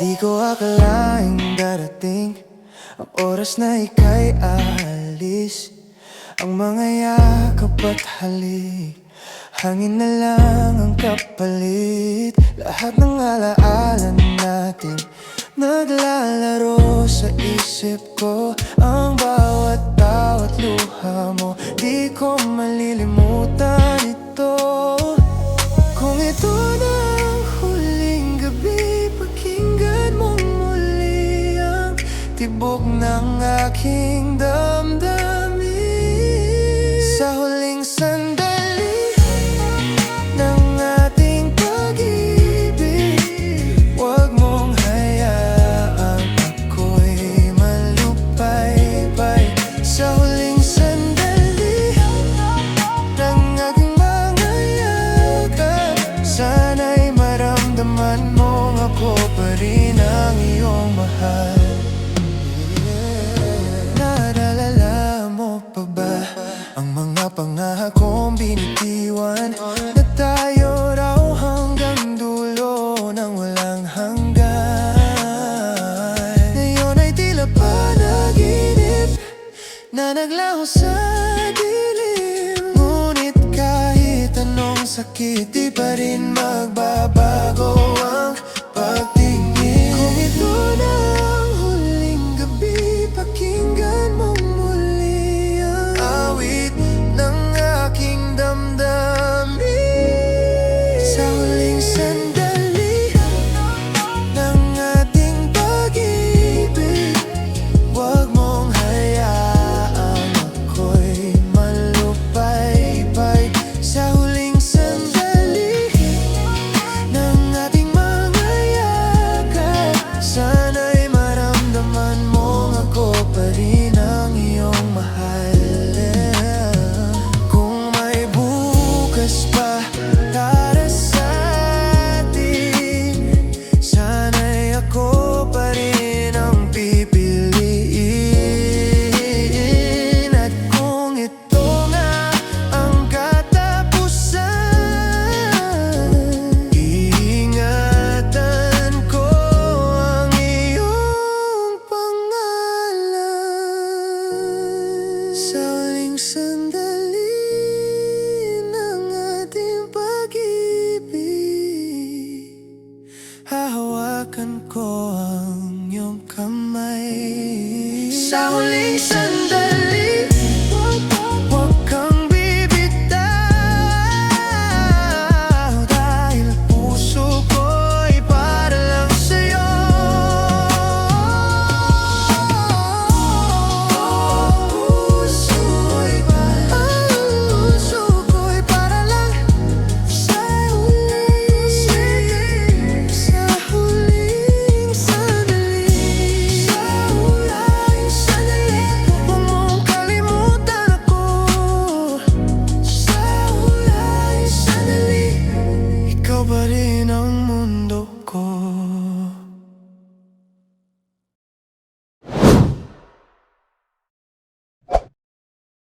Di ko akalaing darating Ang oras na ika'y aalis. Ang mga yakap at halik Hangin na lang ang kapalit. Lahat ng alaala natin Naglalaro sa isip ko. Ang bawat tawat luha mo Di ko malilimutan tibok ng aking damdamin. Sa huling sandali ng ating pag-ibig Huwag mong hayaan ako'y malupay-pay. Sa huling sandali ng aking mga yakap Sana'y maramdaman mong ako pa rin ang iyong mahal Na raw hanggang dulo ng walang hanggan. Ngayon ay tila panaginip na naglaho sa dilim. Ngunit kahit anong sakit di pa rin magbabago pa rin ang iyong mahal ang iyong kamay. Sa huling sandali